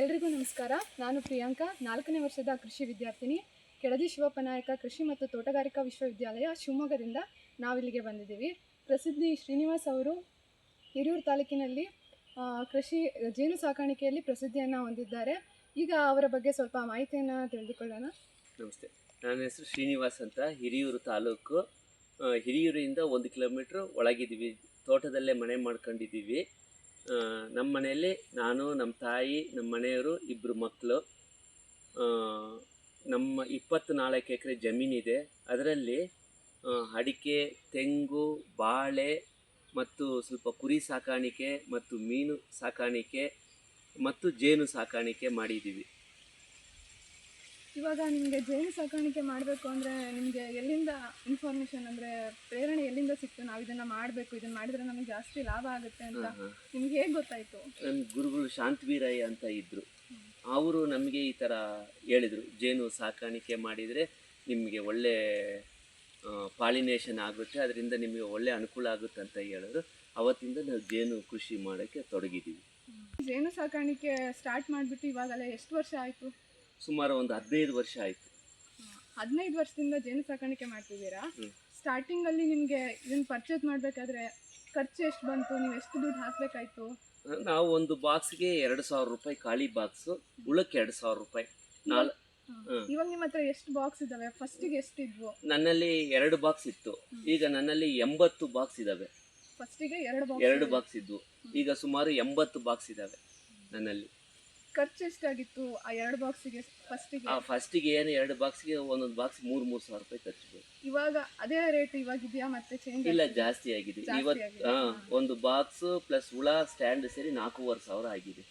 ಎಲ್ರಿಗೂ ನಮಸ್ಕಾರ. ನಾನು ಪ್ರಿಯಾಂಕಾ, ನಾಲ್ಕನೇ ವರ್ಷದ ಕೃಷಿ ವಿದ್ಯಾರ್ಥಿನಿ. ಕೆಳದಿ ಶಿವಪ್ಪ ನಾಯಕ ಕೃಷಿ ಮತ್ತು ತೋಟಗಾರಿಕಾ ವಿಶ್ವವಿದ್ಯಾಲಯ ಶಿವಮೊಗ್ಗದಿಂದ ನಾವಿಲ್ಲಿಗೆ ಬಂದಿದ್ದೀವಿ. ಪ್ರಸಿದ್ಧಿ ಶ್ರೀನಿವಾಸ್ ಅವರು ಹಿರಿಯೂರು ತಾಲೂಕಿನಲ್ಲಿ ಕೃಷಿ, ಜೇನು ಸಾಕಾಣಿಕೆಯಲ್ಲಿ ಪ್ರಸಿದ್ಧಿಯನ್ನು ಹೊಂದಿದ್ದಾರೆ. ಈಗ ಅವರ ಬಗ್ಗೆ ಸ್ವಲ್ಪ ಮಾಹಿತಿಯನ್ನು ತಿಳಿದುಕೊಳ್ಳೋಣ. ನಮಸ್ತೆ. ನನ್ನ ಹೆಸರು ಶ್ರೀನಿವಾಸ್ ಅಂತ. ಹಿರಿಯೂರು ತಾಲೂಕು. ಹಿರಿಯೂರಿಂದ ಒಂದು ಕಿಲೋಮೀಟ್ರ್ ಒಳಗಿದ್ದೀವಿ. ತೋಟದಲ್ಲೇ ಮನೆ ಮಾಡ್ಕೊಂಡಿದ್ದೀವಿ. ನಮ್ಮ ಮನೆಯಲ್ಲಿ ನಾನು ನಮ್ಮ ತಾಯಿ ನಮ್ಮ ಮನೆಯವರು ಇಬ್ಬರು ಮಕ್ಕಳು ನಮ್ಮ ಇಪ್ಪತ್ತ್ನಾಲ್ಕು ಎಕರೆ ಜಮೀನಿದೆ ಅದರಲ್ಲಿ ಅಡಿಕೆ, ತೆಂಗು, ಬಾಳೆ ಮತ್ತು ಸ್ವಲ್ಪ ಕುರಿ ಸಾಕಾಣಿಕೆ ಮತ್ತು ಮೀನು ಸಾಕಾಣಿಕೆ ಮತ್ತು ಜೇನು ಸಾಕಾಣಿಕೆ ಮಾಡಿದ್ದೀವಿ. ಇವಾಗ ನಿಮಗೆ ಜೇನು ಸಾಕಾಣಿಕೆ ಮಾಡಬೇಕು ಅಂದರೆ ನಿಮಗೆ ಎಲ್ಲಿಂದ ಇನ್ಫಾರ್ಮೇಷನ್ ಅಂದರೆ ಪ್ರೇರಣೆ ಎಲ್ಲಿಂದ ಸಿಕ್ತು? ನಾವು ಇದನ್ನು ಮಾಡಬೇಕು ಇದನ್ನು ಮಾಡಿದರೆ ನಮಗೆ ಜಾಸ್ತಿ ಲಾಭ ಆಗುತ್ತೆ ಅಂತ ನಿಮ್ಗೆ ಹೇಗೆ ಗೊತ್ತಾಯಿತು? ನನ್ನ ಗುರುಗಳು ಶಾಂತವೀರಯ್ಯ ಅಂತ ಇದ್ದರು ಅವರು ನಮಗೆ ಈ ಥರ ಹೇಳಿದರು. ಜೇನು ಸಾಕಾಣಿಕೆ ಮಾಡಿದರೆ ನಿಮಗೆ ಒಳ್ಳೆ ಪಾಲಿನೇಷನ್ ಆಗುತ್ತೆ ಅದರಿಂದ ನಿಮಗೆ ಒಳ್ಳೆ ಅನುಕೂಲ ಆಗುತ್ತೆ ಅಂತ ಹೇಳಿದ್ರು. ಅವತ್ತಿಂದ ನಾವು ಜೇನು ಕೃಷಿ ಮಾಡೋಕ್ಕೆ ತೊಡಗಿದ್ದೀವಿ. ಜೇನು ಸಾಕಾಣಿಕೆ ಸ್ಟಾರ್ಟ್ ಮಾಡಿಬಿಟ್ಟು ಇವಾಗಲೇ ಎಷ್ಟು ವರ್ಷ ಆಯಿತು? ಸುಮಾರು ಒಂದು ಹದಿನೈದು ವರ್ಷ ಆಯ್ತು. ಹದಿನೈದು ವರ್ಷದಿಂದ ಜೇನು ಸಾಕಾಣಿಕೆ ಮಾಡ್ತಿದ್ದೀರಾ? ಸ್ಟಾರ್ಟಿಂಗ್ ಅಲ್ಲಿ ನಿಮಗೆ ಇದನ್ನ ಪರ್ಚೇಸ್ ಮಾಡಬೇಕಾದ್ರೆ ಖರ್ಚು ಎಷ್ಟು ಬಂತು? ನೀವು ಎಷ್ಟು ದುಡ್ಡು ಹಾಕ್ಬೇಕಾಯ್ತು? ನಾವು ಒಂದು ಬಾಕ್ಸ್ಗೆ ಎರಡು ಸಾವಿರ ರೂಪಾಯಿ ಖಾಲಿ ಬಾಕ್ಸ್ ಉಳಕ್ಕೆ ಎರಡು ಸಾವಿರ ರೂಪಾಯಿ. ನಾಲ್ಕು. ಇವಾಗ ನಿಮ್ಮ ಹತ್ರ ಎಷ್ಟು ಬಾಕ್ಸ್ ಇದ್ದಾವೆ ಫಸ್ಟಿಗೆ ಎಷ್ಟಿದ್ವು ನನ್ನಲ್ಲಿ ಎರಡು ಬಾಕ್ಸ್ ಇತ್ತು. ಈಗ ನನ್ನಲ್ಲಿ ಎಂಬತ್ತು ಬಾಕ್ಸ್ ಇದಾವೆ. ಫಸ್ಟಿಗೆ ಎರಡು ಎರಡು ಬಾಕ್ಸ್ ಇದ್ವು. ಈಗ ಸುಮಾರು ಎಂಬತ್ತು ಬಾಕ್ಸ್ ಇದಾವೆ ನನ್ನಲ್ಲಿ. ಖರ್ಚು ಎಷ್ಟಾಗಿತ್ತು ಆ ಎರಡು ಬಾಕ್ಸಿಗೆ ಫಸ್ಟಿಗೆ ಆ ಫಸ್ಟಿಗೆ ಏನು ಎರಡು ಬಾಕ್ಸ್ಗೆ ಒಂದೊಂದು ಬಾಕ್ಸ್ ಮೂರು ಮೂರು ಸಾವಿರ ರೂಪಾಯಿ ಖರ್ಚು ಇವಾಗ ಅದೇ ರೇಟ್ ಇವಾಗ ಇದೆಯಾ ಮತ್ತೆ ಚೇಂಜ್ ಇಲ್ಲ ಜಾಸ್ತಿ ಆಗಿದೆ. ಜಾಸ್ತಿ ಇವತ್ತು ಆಗಿದೆ. ಹಾ ಒಂದು ಬಾಕ್ಸ್ ಪ್ಲಸ್ ಹುಳ ಸ್ಟ್ಯಾಂಡ್ ಸೇರಿ ನಾಲ್ಕೂವರೆ ಸಾವಿರ ಆಗಿದೆ.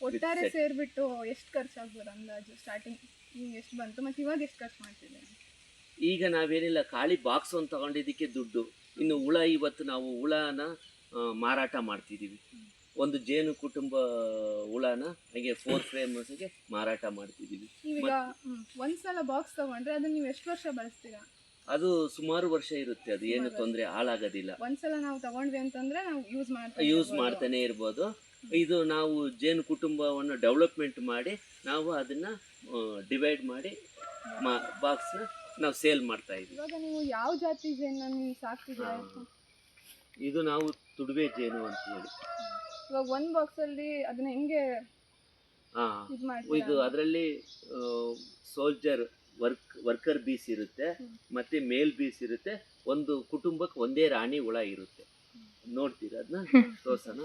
ಒಟ್ಟಾರೆ. ಸೇರಿಬಿಟ್ಟು ಎಷ್ಟು ಖರ್ಚಾಗ್ಬೋದು ಅಂದಾಜು? ಸ್ಟಾರ್ಟಿಂಗ್ ಎಷ್ಟು ಬಂತು ಮತ್ತೆ ಇವಾಗ ಎಷ್ಟು ಖರ್ಚು ಮಾಡ್ತಿದ್ದೇನೆ ಈಗ ನಾವೇನಿಲ್ಲ ಖಾಲಿ ಬಾಕ್ಸ್ ಒಂದು ತಗೊಂಡಿದ್ದಕ್ಕೆ ದುಡ್ಡು. ಇನ್ನು ಹುಳ ಇವತ್ತು ನಾವು ಹುಳನ ಆ, ಮಾರಾಟ ಮಾಡ್ತಿದ್ದೀವಿ. ಒಂದು ಜೇನು ಕುಟುಂಬ ಹುಳನ ಹಾಗೆ ಫೋರ್ ಫ್ರೇಮ್ಸ್ಗೆ ಮಾರಾಟ ಮಾಡ್ತಿದ್ದೀವಿ. ನೀವೀಗ ಹ್ಮ್, ಒಂದ್ಸಲ ಬಾಕ್ಸ್ ತಗೊಂಡ್ರೆ ಅದನ್ನ ನೀವು ಎಷ್ಟು ವರ್ಷ ಬಳಸ್ತೀರಾ? ಅದು ಸುಮಾರು ವರ್ಷ ಇರುತ್ತೆ ಅದು ಏನು ತೊಂದರೆ ಹಾಳಾಗೋದಿಲ್ಲ. ಒಂದ್ಸಲ ನಾವು ತಗೊಂಡ್ವಿ ಅಂತಂದ್ರೆ ನಾವು ಯೂಸ್ ಮಾಡ್ತೀವಿ ಯೂಸ್. ಮಾಡ್ತಾನೆ ಇರ್ಬೋದು. ಇದು ನಾವು ಜೇನು ಕುಟುಂಬವನ್ನು ಡೆವಲಪ್ಮೆಂಟ್ ಮಾಡಿ ನಾವು ಅದನ್ನ ಡಿವೈಡ್ ಮಾಡಿ ಬಾಕ್ಸ್ ಬಾಕ್ಸ್ನ ನಾವು ಸೇಲ್ ಮಾಡ್ತಾ ಇದ್ದೀವಿ. ಇವಾಗ ನೀವು ಯಾವ ಜಾತಿ ಜೇನ ನೀವು ಸಾಕ್ತಿದ್ದೀರಾ ಇದು ನಾವು ತುಡುವೆ ಜೇನು ಅಂತ ಹೇಳಿ. ಇವಾಗ ಒಂದ್ ಬಾಕ್ಸ್ ಅಲ್ಲಿ ಅದನ್ನ ಹೆಂಗೆ ಹಾ. ಇದ್ ಅದರಲ್ಲಿ ಸೋಲ್ಜರ್ ವರ್ಕ್ ವರ್ಕರ್ ಬೀಸ್ ಇರುತ್ತೆ ಮತ್ತೆ ಮೇಲ್ ಬೀಸ್ ಇರುತ್ತೆ ಒಂದು ಕುಟುಂಬಕ್ಕೆ ಒಂದೇ ರಾಣಿ ಹುಳ ಇರುತ್ತೆ. ನೋಡ್ತೀರ ಅದನ್ನ ತೋರ್ಸೋಣ.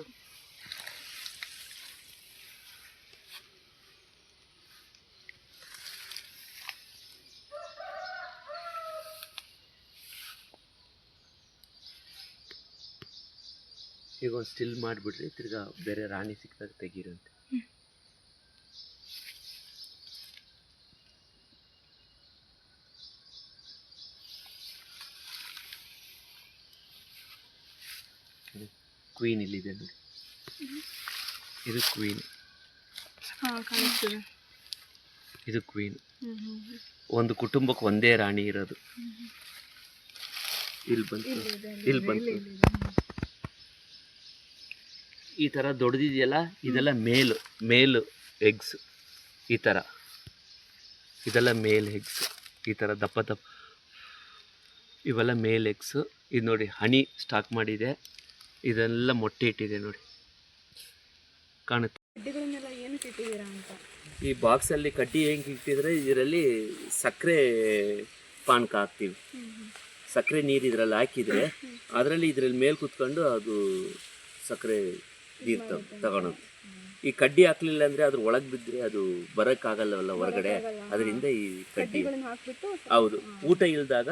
ಈಗ ಒಂದು ಸ್ಟಿಲ್ ಮಾಡಿಬಿಡ್ರಿ ತಿರ್ಗಾ ಬೇರೆ ರಾಣಿ ಸಿಕ್ಕಿದಾಗ ತೆಗೀರಂತೆ ಕ್ವೀನ್ ಇಲ್ಲಿದೆ ನೋಡಿ. ಇದು ಕ್ವೀನ್ ಇದು ಕ್ವೀನ್. ಒಂದು ಕುಟುಂಬಕ್ಕೆ ಒಂದೇ ರಾಣಿ ಇರೋದು. ಇಲ್ಲಿ ಬಂತು. ಇಲ್ಲಿ ಬಂತು. ಈ ಥರ ದೊಡ್ಡದಿದೆಯಲ್ಲ? ಇದೆಲ್ಲ ಮೇಲು ಮೇಲು ಎಗ್ಸ್ ಈ ಥರ ಇದೆಲ್ಲ ಮೇಲ್ ಎಗ್ಸ್ ಈ ಥರ ದಪ್ಪ ದಪ್ಪ. ಇವೆಲ್ಲ ಮೇಲ್ ಎಗ್ಸ್ ಇದು ನೋಡಿ ಹನಿ ಸ್ಟಾಕ್ ಮಾಡಿದೆ. ಇದೆಲ್ಲ ಮೊಟ್ಟೆ ಇಟ್ಟಿದೆ ನೋಡಿ. ಕಾಣುತ್ತೆ. ಈ ಬಾಕ್ಸಲ್ಲಿ ಕಡ್ಡಿ ಹೆಂಗೆ ಇಟ್ಟಿದ್ರೆ ಇದರಲ್ಲಿ ಸಕ್ಕರೆ ಪಾನಕ ಹಾಕ್ತೀವಿ. ಸಕ್ಕರೆ ನೀರು ಇದರಲ್ಲಿ ಹಾಕಿದರೆ ಅದರಲ್ಲಿ ಇದರಲ್ಲಿ ಮೇಲೆ ಕುತ್ಕೊಂಡು ಅದು ಸಕ್ಕರೆ ನೀರು ತಗೊಳೋದು. ಈ ಕಡ್ಡಿ ಹಾಕ್ಲಿಲ್ಲ ಅಂದ್ರೆ ಅದ್ರ ಒಳಗೆ ಬಿದ್ದರೆ ಅದು ಬರೋಕ್ಕಾಗಲ್ಲವಲ್ಲ ಹೊರಗಡೆ. ಅದರಿಂದ ಈ ಕಡ್ಡಿ ಹೌದು ಊಟ ಇಲ್ದಾಗ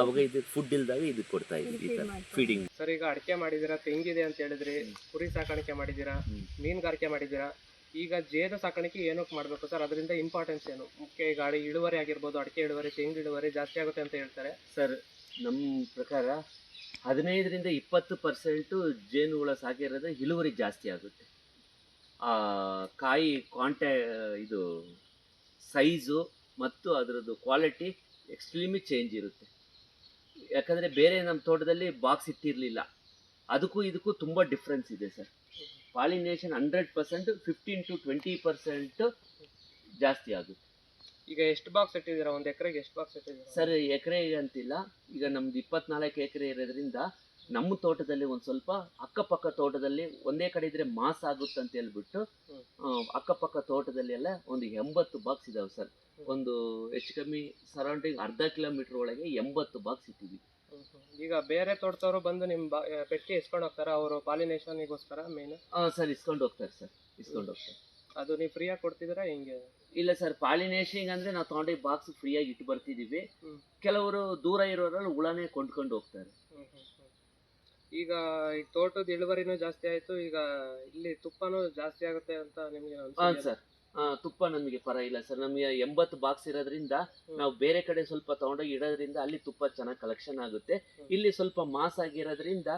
ಅವಾಗ ಇದು ಫುಡ್ ಇಲ್ದಾಗ ಇದು ಕೊಡ್ತಾ ಇದ್ವಿ ಈ ಥರ ಫೀಡಿಂಗ್ ಸರ್ ಈಗ ಅಡಿಕೆ ಮಾಡಿದಿರಾ? ತೆಂಗಿದೆ ಅಂತ ಹೇಳಿದ್ರಿ. ಕುರಿ ಸಾಕಾಣಿಕೆ ಮಾಡಿದಿರಾ. ಮೀನುಗಾರಿಕೆ ಮಾಡಿದ್ದೀರಾ ಈಗ ಜೇನು ಸಾಕಾಣಿಕೆ ಏನಕ್ಕೆ ಮಾಡಬೇಕು ಸರ್? ಅದರಿಂದ ಇಂಪಾರ್ಟೆನ್ಸ್ ಏನು? ಮುಖ್ಯ ಈಗ ಇಳುವರಿ ಆಗಿರ್ಬೋದು ಅಡಿಕೆ ಇಳುವರಿ ತೆಂಗು ಇಳುವರಿ ಜಾಸ್ತಿ ಆಗುತ್ತೆ ಅಂತ ಹೇಳ್ತಾರೆ. ಸರ್ ನಮ್ಮ ಪ್ರಕಾರ ಹದಿನೈದರಿಂದ ಇಪ್ಪತ್ತು ಪರ್ಸೆಂಟು ಜೇನು ಹುಳ ಸಾಕಿರೋದ್ರೆ ಇಳುವರಿ ಜಾಸ್ತಿ ಆಗುತ್ತೆ. ಕಾಯಿ ಕ್ವಾಂಟೆ ಇದು ಸೈಜು ಮತ್ತು ಅದರದ್ದು ಕ್ವಾಲಿಟಿ ಎಕ್ಸ್ಟ್ರೀಮಿ ಚೇಂಜ್ ಇರುತ್ತೆ. ಯಾಕಂದರೆ ಬೇರೆ ನಮ್ಮ ತೋಟದಲ್ಲಿ ಬಾಕ್ಸ್ ಇಟ್ಟಿರಲಿಲ್ಲ. ಅದಕ್ಕೂ ಇದಕ್ಕೂ ತುಂಬ ಡಿಫ್ರೆನ್ಸ್ ಇದೆ sir. Pollination hundred percent fifteen to twenty percent ಜಾಸ್ತಿ ಆಗುತ್ತೆ. ಈಗ ಎಷ್ಟು ಬಾಕ್ಸ್ ಇಟ್ಟಿದ್ದೀರಾ? ಒಂದು ಎಕರೆಗೆ ಎಷ್ಟು ಬಾಕ್ಸ್ ಇಟ್ಟಿದ್ದೀರಾ? ಸರ್ ಎಕರೆಗೆ ಅಂತಿಲ್ಲ. ಈಗ ನಮ್ದು ಇಪ್ಪತ್ನಾಲ್ಕು ಎಕರೆ ಇರೋದ್ರಿಂದ ನಮ್ಮ ತೋಟದಲ್ಲಿ ಒಂದು ಸ್ವಲ್ಪ ಅಕ್ಕಪಕ್ಕ ತೋಟದಲ್ಲಿ ಒಂದೇ ಕಡೆ ಇದ್ರೆ ಮಾಸ್ ಆಗುತ್ತೆ ಅಂತ ಹೇಳ್ಬಿಟ್ಟು ಅಕ್ಕಪಕ್ಕ ತೋಟದಲ್ಲಿ ಎಲ್ಲ ಒಂದು ಎಂಬತ್ತು ಬಾಕ್ಸ್ ಇದಾವೆ ಸರ್. ಒಂದು ಹೆಚ್ಚು ಕಮ್ಮಿ ಸರೌಂಡಿಂಗ್ ಅರ್ಧ ಕಿಲೋಮೀಟರ್ ಒಳಗೆ ಎಂಬತ್ತು ಬಾಕ್ಸ್ ಹ್ಮ್. ಈಗ ಬೇರೆ ತೋಟದವರು ಬಂದು ನಿಮ್ಮ ಪೆಟ್ಟಿ ಇಸ್ಕೊಂಡು ಹೋಗ್ತಾರ? ಅವರು ಪಾಲಿನೇಷನ್ಗೋಸ್ಕರ ಮೇನ್ ಹಾಂ ಸರ್ ಇಸ್ಕೊಂಡು ಹೋಗ್ತಾರೆ ಸರ್. ಇಸ್ಕೊಂಡು ಹೋಗ್ತಾರೆ. ಅದು ನೀವು ಫ್ರೀಯಾಗಿ ಕೊಡ್ತಿದ್ದೀರಾ? ಹಿಂಗೆ? ಇಲ್ಲ ಸರ್ ಪಾಲಿನೇಷಿಂಗ್ ಅಂದ್ರೆ ನಾವು ತಗೊಂಡೋಗಿ ಬಾಕ್ಸ್ ಫ್ರೀಯಾಗಿ ಇಟ್ಟು ಬರ್ತಿದ್ದೀವಿ ಕೆಲವರು ದೂರ ಇರೋರಲ್ಲಿ ಹುಳನೇ ಕೊಂಡ್ಕೊಂಡು ಹೋಗ್ತಾರೆ. ಈಗ ಈ ತೋಟದ ಇಳುವರಿನೂ ಜಾಸ್ತಿ ಆಯ್ತು ಈಗ ಇಲ್ಲಿ ತುಪ್ಪನೂ ಜಾಸ್ತಿ ಆಗುತ್ತೆ ಅಂತ ನಿಮ್ಗೆ ಸರ್. ತುಪ್ಪ ನಮಗೆ ಪರ ಇಲ್ಲ ಸರ್. ನಮಗೆ ಎಂಬತ್ತು ಬಾಕ್ಸ್ ಇರೋದ್ರಿಂದ ನಾವು ಬೇರೆ ಕಡೆ ಸ್ವಲ್ಪ ತೊಗೊಂಡೋಗಿ ಇಡೋದ್ರಿಂದ ಅಲ್ಲಿ ತುಪ್ಪ ಚೆನ್ನಾಗಿ ಕಲೆಕ್ಷನ್ ಆಗುತ್ತೆ. ಇಲ್ಲಿ ಸ್ವಲ್ಪ ಮಾಸ್ ಆಗಿರೋದ್ರಿಂದ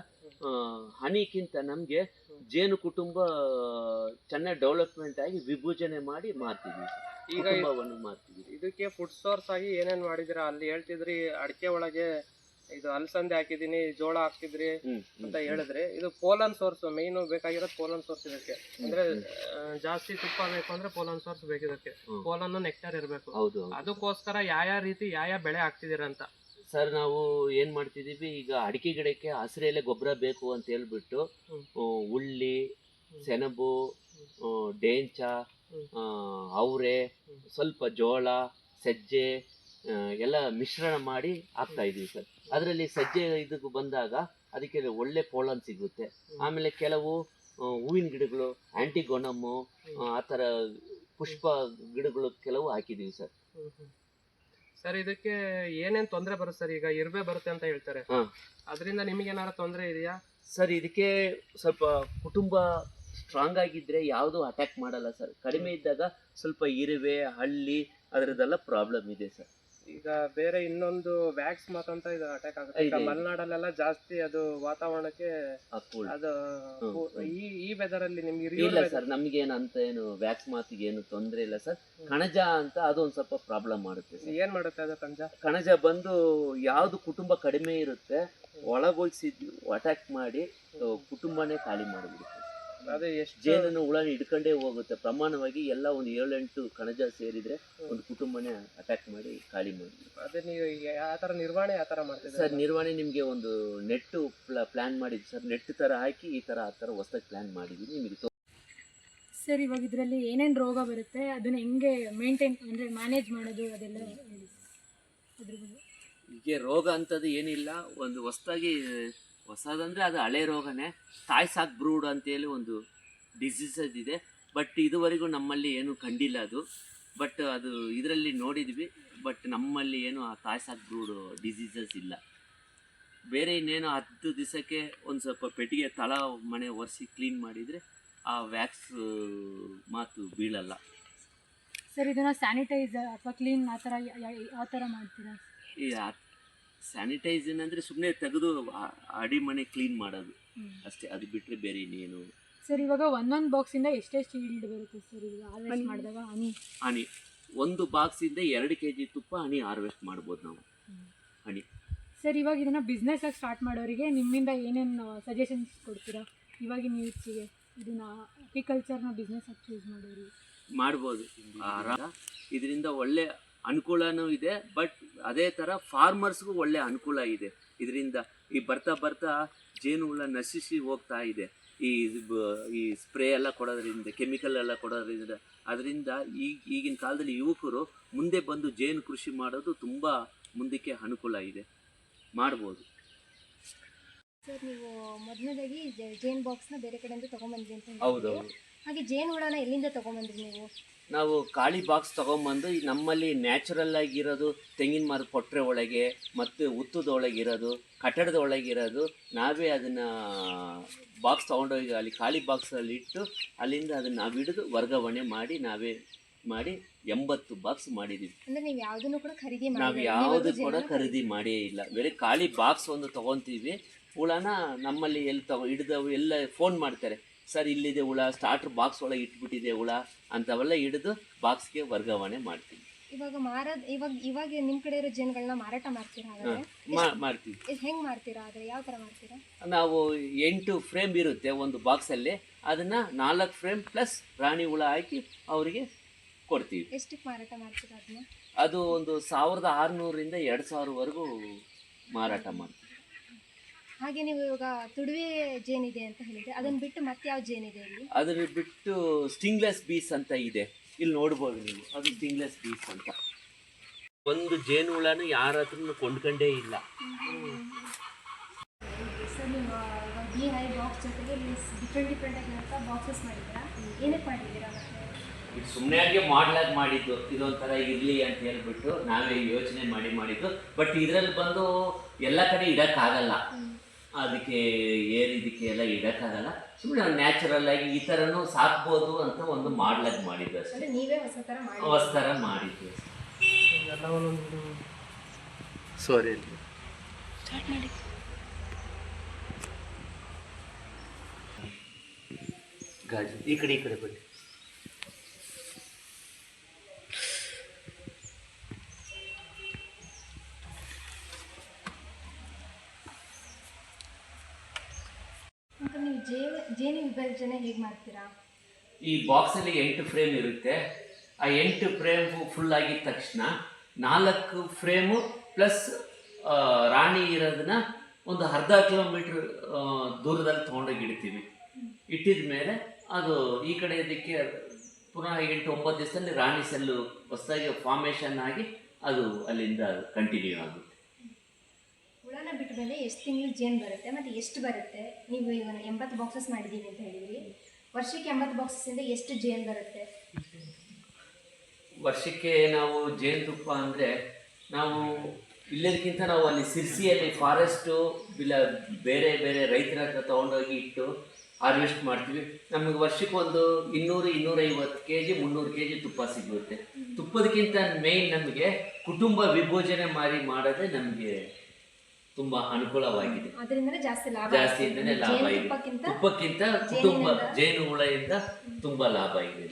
ಹನಿಗಿಂತ ನಮಗೆ ಜೇನು ಕುಟುಂಬ ಚೆನ್ನಾಗಿ ಡೆವಲಪ್ಮೆಂಟ್ ಆಗಿ ವಿಭಜನೆ ಮಾಡಿ ಮಾರ್ತೀವಿ ಈಗ ಮಾಡ್ತೀವಿ ಇದಕ್ಕೆ ಫುಡ್ ಸೋರ್ಸ್ ಆಗಿ ಏನೇನು ಮಾಡಿದಿರಾ ಅಲ್ಲಿ ಹೇಳ್ತಿದ್ರಿ ಅಡಿಕೆ ಒಳಗೆ ಇದು ಅಲಸಂದೆ ಹಾಕಿದೀನಿ ಜೋಳ ಹಾಕ್ತಿದ್ರಿ ಹ್ಮ್, ಅಂತ ಹೇಳಿದ್ರೆ ಇದು ಪೋಲನ್ ಸೋರ್ಸ್ ಮೈನ್ ಬೇಕಾಗಿರೋದು ಪೋಲನ್ ಸೋರ್ಸ್ ಇದಕ್ಕೆ ಅಂದ್ರೆ ಆ, ಜಾಸ್ತಿ ತುಪ್ಪ ಬೇಕು ಅಂದ್ರೆ ಪೋಲನ್ ಸೋರ್ಸ್ ಬೇಕಿದಕ್ಕೆ ಇದಕ್ಕೆ ಪೋಲನ್ ನೆಕ್ಟರ್ ಇರಬೇಕು ಹೌದು. ಅದಕ್ಕೋಸ್ಕರ ಯಾವ ರೀತಿ ಯಾವ ಬೆಳೆ ಹಾಕ್ತಿದ್ದೀರಾ ಅಂತ ಸರ್ ನಾವು ಏನ್ ಮಾಡ್ತಿದೀವಿ ಈಗ ಅಡಿಕೆ ಗಿಡಕ್ಕೆ ಹಸಿರೆಲೆ ಗೊಬ್ಬರ ಬೇಕು ಅಂತ ಹೇಳ್ಬಿಟ್ಟು ಹ್ಮ್. ಆ, ಉಳ್ಳಿ. ಸೆಣಬು ಆ, ಡೇಂಚ ಹ್ಮ್. ಆ, ಅವರೆ ಸ್ವಲ್ಪ ಜೋಳ ಸಜ್ಜೆ ಎಲ್ಲ ಮಿಶ್ರಣ ಮಾಡಿ ಹಾಕ್ತಾ ಇದೀವಿ ಸರ್. ಅದರಲ್ಲಿ ಸಜ್ಜೆ ಇದಕ್ಕೆ ಬಂದಾಗ ಅದಕ್ಕೆ ಒಳ್ಳೆ ಪೋಲನ್ ಸಿಗುತ್ತೆ. ಆಮೇಲೆ ಕೆಲವು ಹೂವಿನ ಗಿಡಗಳು ಆಂಟಿಗೊನಮ್ಮು ಆ ಥರ ಪುಷ್ಪ ಗಿಡಗಳು ಕೆಲವು ಹಾಕಿದೀವಿ ಸರ್. ಸರ್ ಇದಕ್ಕೆ ಏನೇನ್ ತೊಂದರೆ ಬರುತ್ತೆ ಸರ್? ಈಗ ಇರುವೆ ಬರುತ್ತೆ ಅಂತ ಹೇಳ್ತಾರೆ. ಹಾ. ಅದರಿಂದ ನಿಮಗೆ ಏನಾರ ತೊಂದರೆ ಇದೆಯಾ? ಸರ್ ಇದಕ್ಕೆ ಸ್ವಲ್ಪ ಕುಟುಂಬ ಸ್ಟ್ರಾಂಗ್ ಆಗಿದ್ರೆ ಯಾವುದು ಅಟ್ಯಾಕ್ ಮಾಡಲ್ಲ ಸರ್. ಕಡಿಮೆ ಇದ್ದಾಗ ಸ್ವಲ್ಪ ಇರುವೆ ಹಳ್ಳಿ ಅದರದ್ದೆಲ್ಲ ಪ್ರಾಬ್ಲಮ್ ಇದೆ ಸರ್. ಈಗ ಬೇರೆ ಇನ್ನೊಂದು ವ್ಯಾಕ್ಸ್ ಮಾತಂತ ಇದು ಅಟ್ಯಾಕ್ ಆಗುತ್ತೆ. ಈಗ. ಮಲೆನಾಡಲ್ಲೆಲ್ಲ ಜಾಸ್ತಿ ಅದು ವಾತಾವರಣಕ್ಕೆ ಅದು. ಈ ಈ ವೆದರ್ ಅಲ್ಲಿ ನಿಮ್ಗೆ ಇಲ್ಲ ಸರ್ ನಮ್ಗೇನು ಅಂತ ಏನು ವ್ಯಾಕ್ಸ್ ಮಾತಿಗೆ ಏನು ತೊಂದರೆ ಇಲ್ಲ ಸರ್ ಕಣಜ ಅಂತ ಅದು ಒಂದು ಸ್ವಲ್ಪ ಪ್ರಾಬ್ಲಮ್ ಮಾಡುತ್ತೆ ಏನ್ ಮಾಡುತ್ತೆ ಅದು ಕಣಜ? ಕಣಜ ಬಂದು ಯಾವ್ದು ಕುಟುಂಬ ಕಡಿಮೆ ಇರುತ್ತೆ ಒಳಗೊಳಿಸಿ ಅಟ್ಯಾಕ್ ಮಾಡಿ ಕುಟುಂಬನೇ ಖಾಲಿ ಮಾಡಿಬಿಡುತ್ತೆ. ಅದು ಎಷ್ಟು ಜೇನನ್ನು ಹುಳ ಹಿಡ್ಕೊಂಡೇ ಹೋಗುತ್ತೆ. ಪ್ರಮಾಣವಾಗಿ ಎಲ್ಲ ಒಂದು ಏಳೆಂಟು ಕಣಜ ಸೇರಿದ್ರೆ ಒಂದು ಕುಟುಂಬನೇ ಅಟ್ಯಾಕ್ ಮಾಡಿ ಖಾಲಿ ಮಾಡಿ. ಅದೇ ನೀವು ಯಾವ ತರ ನಿರ್ವಹಣೆ ಯಾವ ಮಾಡ್ತೀವಿ ಸರ್ ನಿರ್ವಹಣೆ ನಿಮಗೆ ಒಂದು ನೆಟ್ ಪ್ಲಾನ್ ಮಾಡಿದ್ವಿ ಸರ್ ನೆಟ್ ತರ ಹಾಕಿ ಈ ತರ ಆ ತರ ಹೊಸದಾಗಿ ಪ್ಲಾನ್ ಮಾಡಿದೀವಿ. ನಿಮಗೆ ಸರ್ ಇವಾಗ ಇದರಲ್ಲಿ ಏನೇನು ರೋಗ ಬರುತ್ತೆ? ಅದನ್ನ ಹೆಂಗೆ ಮೇಂಟೈನ್ ಅಂದರೆ ಮ್ಯಾನೇಜ್ ಮಾಡೋದು ಅದೆಲ್ಲ ಈಗ ಅದ್ರ ಬಗ್ಗೆ. ಹೀಗೆ ರೋಗ ಅಂತದ್ದು ಏನಿಲ್ಲ. ಒಂದು ಹೊಸದಾಗಿ ಹೊಸದಂದ್ರೆ ಅದು ಹಳೆ ರೋಗನೇ. ತಾಯಿ ಸಾಕ್ ಬ್ರೂಡ್ ಅಂತೇಳಿ ಒಂದು ಡಿಸೀಸಸ್ ಇದೆ ಬಟ್ ಇದುವರೆಗೂ ನಮ್ಮಲ್ಲಿ ಏನು ಕಂಡಿಲ್ಲ ಅದು. ಬಟ್ ಅದು ಇದರಲ್ಲಿ ನೋಡಿದ್ವಿ. ಬಟ್ ನಮ್ಮಲ್ಲಿ ಏನು ಆ ತಾಯಿ ಸಾಕ್ ಬ್ರೂಡ್ ಡಿಸೀಸಸ್ ಇಲ್ಲ. ಬೇರೆ ಇನ್ನೇನು ಹತ್ತು ದಿವಸಕ್ಕೆ ಒಂದು ಸ್ವಲ್ಪ ಪೆಟ್ಟಿಗೆ ತಳ ಮನೆ ಒರೆಸಿ ಕ್ಲೀನ್ ಮಾಡಿದರೆ ಆ ವ್ಯಾಕ್ಸ್ ಮಾತು ಬೀಳಲ್ಲ. ಸರ್ ಇದನ್ನು ಸ್ಯಾನಿಟೈಸರ್ ಅಥವಾ ಕ್ಲೀನ್ ಆ ಥರ ಯಾವ ಥರ ಮಾಡ್ತೀರಾ? ಈ ಸ್ಯಾನಿಟೈಸನ್ ಅಂದರೆ ಸುಮ್ಮನೆ ತೆಗೆದು ಅಡಿ ಮನೆ ಕ್ಲೀನ್ ಮಾಡೋದು. ಅಷ್ಟೇ ಅದು ಬಿಟ್ಟರೆ ಬೇರೆ ಇನ್ನೇನು. ಸರ್ ಇವಾಗ ಒಂದೊಂದು ಬಾಕ್ಸಿಂದ ಎಷ್ಟೆಷ್ಟು ಈಲ್ಡ್ ಬರುತ್ತೆ ಸರ್ ಈಗ ಹಾರ್ವೆಸ್ಟ್ ಮಾಡಿದಾಗ ಹನಿ. ಹನಿ. ಒಂದು ಬಾಕ್ಸಿಂದ ಎರಡು ಕೆ ಜಿ ತುಪ್ಪ ಹನಿ ಹಾರ್ವೆಸ್ಟ್ ಮಾಡ್ಬೋದು ನಾವು. ಹನಿ. ಸರ್ ಇವಾಗ ಇದನ್ನ ಬಿಸ್ನೆಸ್ ಆಗಿ ಸ್ಟಾರ್ಟ್ ಮಾಡೋರಿಗೆ ನಿಮ್ಮಿಂದ ಏನೇನು ಸಜೆಷನ್ಸ್ ಕೊಡ್ತೀರಾ? ಇವಾಗಿನ ಯೂತ್ಸಿಗೆ ಇದನ್ನ ಅಗ್ರಿಕಲ್ಚರ್ನ ಬಿಸ್ನೆಸ್ ಆಗಿ ಚೂಸ್ ಮಾಡೋರಿಗೆ. ಮಾಡ್ಬೋದು. ಆರಾಮ. ಇದರಿಂದ ಒಳ್ಳೆ ಅನುಕೂಲನೂ ಇದೆ ಬಟ್ ಅದೇ ಥರ ಫಾರ್ಮರ್ಸ್ಗೂ ಒಳ್ಳೆ ಅನುಕೂಲ ಇದೆ. ಇದರಿಂದ ಈ ಬರ್ತಾ ಬರ್ತಾ ಜೇನು ಹುಳ ನಶಿಸಿ ಹೋಗ್ತಾ ಇದೆ. ಈ ಈ ಸ್ಪ್ರೇ ಎಲ್ಲ ಕೊಡೋದ್ರಿಂದ ಕೆಮಿಕಲ್ ಎಲ್ಲ ಕೊಡೋದ್ರಿಂದ ಅದರಿಂದ ಈಗ ಈಗಿನ ಕಾಲದಲ್ಲಿ ಯುವಕರು ಮುಂದೆ ಬಂದು ಜೇನು ಕೃಷಿ ಮಾಡೋದು ತುಂಬ ಮುಂದಕ್ಕೆ ಅನುಕೂಲ ಇದೆ. ಮಾಡ್ಬೋದು. ಸರ್ ನೀವು ಮೊದಲನೇದಾಗಿ ಜೇನು ಬಾಕ್ಸ್ನ ಬೇರೆ ಕಡೆಯಿಂದ ತೊಗೊಂಬಂದ್ರಿ ಅಂತ ಹೌದು ಹಾಗೆ ಜೇನು ಹುಳನ ಎಲ್ಲಿಂದ ತೊಗೊಂಬಂದ್ರಿ ನೀವು? ನಾವು ಖಾಲಿ ಬಾಕ್ಸ್ ತೊಗೊಂಬಂದು ನಮ್ಮಲ್ಲಿ ನ್ಯಾಚುರಲ್ ಆಗಿರೋದು ತೆಂಗಿನ ಮರದ ಪೊಟ್ಟರೆ ಒಳಗೆ ಮತ್ತು ಉತ್ತದ ಒಳಗಿರೋದು ಇರೋದು ಕಟ್ಟಡದ ಒಳಗಿರೋದು ಇರೋದು ನಾವೇ ಅದನ್ನು ಬಾಕ್ಸ್ ತೊಗೊಂಡೋಗಿ ಅಲ್ಲಿ ಖಾಲಿ ಬಾಕ್ಸಲ್ಲಿ ಇಟ್ಟು ಅಲ್ಲಿಂದ ಅದನ್ನು ನಾವು ಹಿಡಿದು ವರ್ಗಾವಣೆ ಮಾಡಿ ನಾವೇ ಮಾಡಿ ಎಂಬತ್ತು ಬಾಕ್ಸ್ ಮಾಡಿದ್ದೀವಿ ಅಂದ್ರೆ ನೀವು ಯಾವುದನ್ನು ಕೂಡ ಖರೀದಿ ನಾವು. ಯಾವುದು ಕೂಡ ಖರೀದಿ ಮಾಡೇ ಇಲ್ಲ. ಬೇರೆ ಖಾಲಿ ಬಾಕ್ಸ್ ಒಂದು ತೊಗೊತೀವಿ. ಹುಳನ ನಮ್ಮಲ್ಲಿ ಎಲ್ಲಿ ತಗೋ ಹಿಡಿದವು ಎಲ್ಲ ಫೋನ್ ಮಾಡ್ತಾರೆ. ಸರ್ ಇಲ್ಲಿದೆ ಹುಳ ಸ್ಟಾರ್ಟರ್ ಬಾಕ್ಸ್ ಒಳಗೆ ಇಟ್ಬಿಟ್ಟಿದೆ ಹುಳ ಅಂಥವೆಲ್ಲ ಹಿಡಿದು ಬಾಕ್ಸ್ಗೆ ವರ್ಗಾವಣೆ ಮಾಡ್ತೀವಿ. ಇವಾಗ ಮಾರೋದ್ ಇವಾಗ ಇವಾಗ ನಿಮ್ಮ ಕಡೆ ಇರೋ ಜೇನುಗಳನ್ನ ಮಾರಾಟ ಮಾಡ್ತೀರಾ ಹಾಗಾದ್ರೆ? ಮಾ- ಮಾಡ್ತೀವಿ. ಇದು ಹೆಂಗೆ ಮಾಡ್ತೀರಾ ಆದರೆ ಯಾವ ತರ ಮಾಡ್ತೀರಾ? ನಾವು ಎಂಟು ಫ್ರೇಮ್ ಇರುತ್ತೆ ಒಂದು ಬಾಕ್ಸಲ್ಲಿ ಅದನ್ನು ನಾಲ್ಕು ಫ್ರೇಮ್ ಪ್ಲಸ್ ರಾಣಿ ಹುಳ ಹಾಕಿ ಅವರಿಗೆ ಕೊಡ್ತೀವಿ. ಎಷ್ಟು ಮಾರಾಟ ಮಾಡ್ತೀರಾ ಅದನ್ನ? ಅದು ಒಂದು ಸಾವಿರದ ಆರುನೂರಿಂದ ಎರಡು ಸಾವಿರವರೆಗೂ ಮಾರಾಟ ಮಾಡ್ತೀವಿ. ಹಾಗೆ ನೀವು ಇವಾಗ ತುಡುವೆ ಜೇನಿದೆ ಅಂತ ಹೇಳಿದ್ರೆ ಅದನ್ನ ಬಿಟ್ಟು ಮತ್ತೆ ಯಾವ ಜೇನಿದೆ ಇಲ್ಲಿ? ಅದನ್ನ ಬಿಟ್ಟು ಸ್ಟಿಂಗ್ಲೆಸ್ ಬೀಸ್ ಅಂತ ಇದೆ. ಇಲ್ಲಿ ನೋಡ್ಬೋದು ನೀವು. ಅದು ಸ್ಟಿಂಗ್ಲೆಸ್ ಬೀಸ್ ಅಂತ. ಒಂದು ಜೇನು ಹುಳನು ಯಾರ ಹತ್ರನು ಕೊಂಡ್ಕೊಂಡೇ ಇಲ್ಲ ಆಗಿ ಬಿ ಹೈ ಬಾಕ್ಸ್ ಜೊತೆಗೆ ಇಲ್ಲಿ ಡಿಫ್ರೆಂಟ್ ಡಿಫ್ರೆಂಟ್ ಆಗಿರೋಂಥ ಬಾಕ್ಸಸ್ ಮಾಡಿದ್ದೀರಾ? ಏನಕ್ಕೆ ಮಾಡಿದ್ದೀರಾ ಮತ್ತೆ? ಇದು ಸುಮ್ಮನೆ ಮಾಡ್ಲಾಗ ಮಾಡಿದ್ದು ಇದೊಂಥರ ಇರಲಿ ಅಂತ ಹೇಳ್ಬಿಟ್ಟು ನಾವೇ ಯೋಚನೆ ಮಾಡಿ ಮಾಡಿದ್ದು. ಬಟ್ ಇದರಲ್ಲಿ ಬಂದು ಎಲ್ಲ ಕಡೆ ಇಡೋಕ್ಕಾಗಲ್ಲ ಅದಕ್ಕೆ ಏರ್ ಇದಕ್ಕೆ ಎಲ್ಲ ಇಡೋಕ್ಕಾಗಲ್ಲ ಸುಮ್ಮನೆ ನ್ಯಾಚುರಲ್ ಆಗಿ ಈ ಥರನೂ ಸಾಕ್ಬೋದು ಅಂತ ಒಂದು ಮಾಡ್ಲಾಗ ಮಾಡಿದ್ದು ಅಷ್ಟೇ. ನೀವೇ ಹೊಸ ಥರ ಮಾಡಿ ಹೊಸ ಥರ ಮಾಡಿದ್ದು ಸಾರಿ ಈ ಕಡೆ ಈ ಕಡೆ ಬನ್ನಿ ಅಂತ ನೀವು ಜೇ ಜೇನು ವಿಭಜನೆ ಹೇಗೆ ಮಾಡ್ತೀರಾ? ಈ ಬಾಕ್ಸಲ್ಲಿ ಎಂಟು ಫ್ರೇಮ್ ಇರುತ್ತೆ. ಆ ಎಂಟು ಫ್ರೇಮ್ ಫುಲ್ ಆಗಿದ ತಕ್ಷಣ ನಾಲ್ಕು ಫ್ರೇಮು ಪ್ಲಸ್ ರಾಣಿ ಇರೋದನ್ನ ಒಂದು ಅರ್ಧ ಕಿಲೋಮೀಟ್ರ್ ದೂರದಲ್ಲಿ ತೊಗೊಂಡೋಗಿ ಇಡ್ತೀವಿ. ಇಟ್ಟಿದ ಮೇಲೆ ಅದು ಈ ಕಡೆ ಇದಕ್ಕೆ ಪುನಃ ಎಂಟು ಒಂಬತ್ತು ದಿವಸದಲ್ಲಿ ರಾಣಿ ಸೆಲ್ಲು ಹೊಸದಾಗಿ ಫಾರ್ಮೇಷನ್ ಆಗಿ ಅದು ಅಲ್ಲಿಂದ ಕಂಟಿನ್ಯೂ ಆಗುತ್ತೆ. ಹುಳನ ಬಿಟ್ಟ ಮೇಲೆ ಎಷ್ಟು ತಿಂಗಳು ಜೇನು ಬರುತ್ತೆ ಮತ್ತು ಎಷ್ಟು ಬರುತ್ತೆ? ನೀವು ಈಗ ಎಂಬತ್ತು ಬಾಕ್ಸಸ್ ಮಾಡಿದ್ದೀನಿ ಅಂತ ಹೇಳಿದ್ರಿ. ವರ್ಷಕ್ಕೆ ಎಂಬತ್ತು ಬಾಕ್ಸಸ್ಸಿಂದ ಎಷ್ಟು ಜೇನು ಬರುತ್ತೆ? ವರ್ಷಕ್ಕೆ ನಾವು ಜೇನುತುಪ್ಪ ಅಂದರೆ ನಾವು ಇಲ್ಲದಕ್ಕಿಂತ ನಾವು ಅಲ್ಲಿ ಸಿರ್ಸಿಯಲ್ಲಿ ಫಾರೆಸ್ಟು ಇಲ್ಲ ಬೇರೆ ಬೇರೆ ರೈತರ ಹತ್ರ ತೊಗೊಂಡೋಗಿ ಇಟ್ಟು ಹಾರ್ವೆಸ್ಟ್ ಮಾಡ್ತೀವಿ. ನಮಗೆ ವರ್ಷಕ್ಕೆ ಒಂದು ಇನ್ನೂರು ಇನ್ನೂರೈವತ್ತು ಕೆ ಜಿ ಮುನ್ನೂರು ಕೆ ಜಿ ತುಪ್ಪ ಸಿಗುತ್ತೆ. ತುಪ್ಪದಕ್ಕಿಂತ ಮೇಯ್ನ್ ನಮಗೆ ಕುಟುಂಬ ವಿಭೋಜನೆ ಮಾಡಿ ಮಾಡೋದೇ ನಮಗೆ ತುಂಬ ಅನುಕೂಲವಾಗಿದೆ. ಜಾಸ್ತಿ ಲಾಭ ಜಾಸ್ತಿ ಅಂತಲೇ ಲಾಭ ಇದೆ ತುಪ್ಪಕ್ಕಿಂತ ಕುಟುಂಬ? ಜೇನು ಹುಳದಿಂದ ತುಂಬಾ ಲಾಭ ಇದೆ.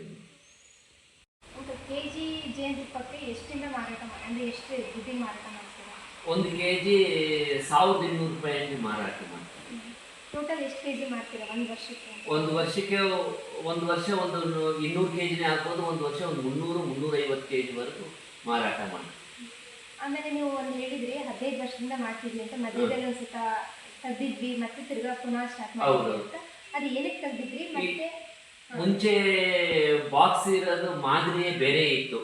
ಒಂದು ಕೆ ಜಿ ಜೇನುತುಪ್ಪಕ್ಕೆ ಎಷ್ಟಿಂದ ಮಾರಾಟ ಮಾಡಿ ಅಂದರೆ ಎಷ್ಟು ದುಡ್ಡಿಗೆ ಮಾರಾಟ ಮಾಡ್ತೀರಾ? ಒಂದು ಕೆ ಜಿ ಸಾವಿರದ ಇನ್ನೂರು ರೂಪಾಯಿಗೆ ಮಾರಾಟ ಮಾಡ್ತೀವಿ. ಒಂದು ವರ್ಷಕ್ಕೆ? ಒಂದು ವರ್ಷಕ್ಕೆ ಒಂದು ವರ್ಷ ಒಂದು ಇನ್ನೂರು ಕೆ ಜಿನೇ ಹಾಕೋದು ಒಂದು ವರ್ಷ ಒಂದು ಮುನ್ನೂರು ಮುನ್ನೂರೈವತ್ತು ಕೆ ಜಿವರೆಗೂ ಮಾರಾಟ ಮಾಡ್ತೀವಿ. ಆಮೇಲೆ ನೀವು ಒಂದು ಹೇಳಿದ್ರಿ ಹದಿನೈದು ವರ್ಷದಿಂದ ಮಾಡ್ತಿದ್ವಿ ಅಂತ ಮಧ್ಯದಲ್ಲಿ ಒಂದು ಸ್ವಲ್ಪ ತೆಗ್ದಿದ್ವಿ ಮತ್ತೆ ತಿರ್ಗಾ ಪುನಃ ಸ್ಟಾರ್ಟ್ ಮಾಡಿದ್ವಿ. ಅಂತ. ಅದು ಏನಕ್ಕೆ ತೆಗ್ದಿದ್ರಿ ಮತ್ತೆ? ಮುಂಚೆ ಬಾಕ್ಸ್ ಇರೋದು ಮಾದರಿಯೇ ಬೇರೆ ಇತ್ತು.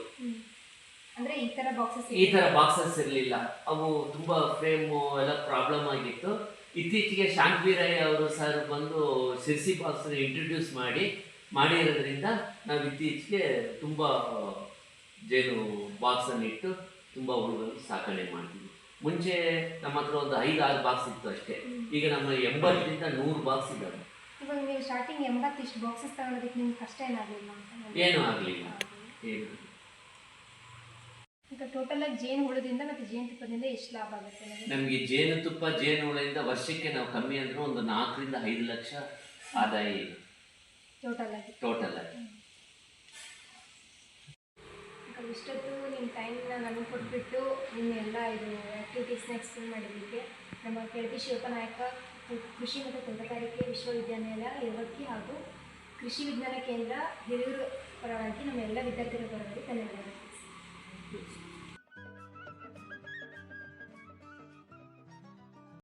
ಅಂದ್ರೆ ಈ ತರ ಬಾಕ್ಸಸ್ ಈ ತರ ಬಾಕ್ಸಸ್ ಇರಲಿಲ್ಲ. ಅವು ತುಂಬಾ ಫ್ರೇಮ್ ಎಲ್ಲ ಪ್ರಾಬ್ಲಮ್ ಆಗಿತ್ತು. ಇತ್ತೀಚೆಗೆ ಶಾಂತಿವೀರಯ್ಯ ಅವರು ಸರ್ ಬಂದು ಸಿರ್ಸಿ ಬಾಕ್ಸ್ ಇಂಟ್ರೊಡ್ಯೂಸ್ ಮಾಡಿ ಮಾಡಿರೋದ್ರಿಂದ ನಾವು ಇತ್ತೀಚೆಗೆ ತುಂಬಾ ಜೇನು ಬಾಕ್ಸನ್ನು ಇಟ್ಟು ತುಂಬ ಹುಡುಗರು ಸಾಕಣೆ ಮಾಡ್ತೀವಿ ಮುಂಚೆ ನಮ್ಮ ಹತ್ರ ಒಂದು ಐದು ಆರು ಬಾಕ್ಸ್ ಇತ್ತು ಅಷ್ಟೇ. ಈಗ ನಮ್ಮ ಎಂಬತ್ತರಿಂದ ನೂರು ಬಾಕ್ಸ್ ಇದ್ದಾವೆ. ಇವಾಗ ನೀವು ಸ್ಟಾರ್ಟಿಂಗ್ ಎಂಬತ್ತಿಷ್ಟು ಬಾಕ್ಸಸ್ ತಗೊಳೋದಕ್ಕೆ ನಿಮ್ಗೆ ಕಷ್ಟ ಏನಾಗಲಿಲ್ಲ ಏನೂ ಆಗಲಿಲ್ಲ. ಏನು ಈಗ ಟೋಟಲ್ ಆಗಿ ಜೇನು ಹುಳದಿಂದ ಮತ್ತೆ ಜೇನುತುಪ್ಪದಿಂದ ಎಷ್ಟು ಲಾಭ ಆಗುತ್ತೆ ನಿಮಗೆ? ಜೇನುತುಪ್ಪ ಜೇನುಹುಳಿಂದ ವರ್ಷಕ್ಕೆ ನಾವು ಕಮ್ಮಿ ಅಂದ್ರೆ ಒಂದು ನಾಲ್ಕರಿಂದ ಐದು ಲಕ್ಷ ಆದಾಯ ಇದೆ. ಟೋಟಲ್ ಆಗಿ. ಟೋಟಲ್ ಆಗಿ. ಇಷ್ಟೊತ್ತು ನಿಮ್ಮ ಟೈಮ್ನ ನನಗೆ ಕೊಟ್ಬಿಟ್ಟು ನಿಮ್ಮ ಎಲ್ಲ ಇದು ಆ್ಯಕ್ಟಿವಿಟೀಸ್ನ ಎಕ್ಸ್ಪ್ಲೇನ್ ಮಾಡಿದ್ದಕ್ಕೆ. ನಮ್ಮ ಕೆಳದಿ ಶಿವಪನಾಯಕ ಕೃಷಿ ಮತ್ತು ತೋಟಗಾರಿಕೆ ವಿಶ್ವವಿದ್ಯಾನಿಲಯ ಯುವಕಿ ಹಾಗೂ ಕೃಷಿ ವಿಜ್ಞಾನ ಕೇಂದ್ರ ಹಿರಿಯೂರು ಪರವಾಗಿ ನಮ್ಮ ಎಲ್ಲ ವಿದ್ಯಾರ್ಥಿಗಳ ಪರವಾಗಿ ಧನ್ಯವಾದಗಳು.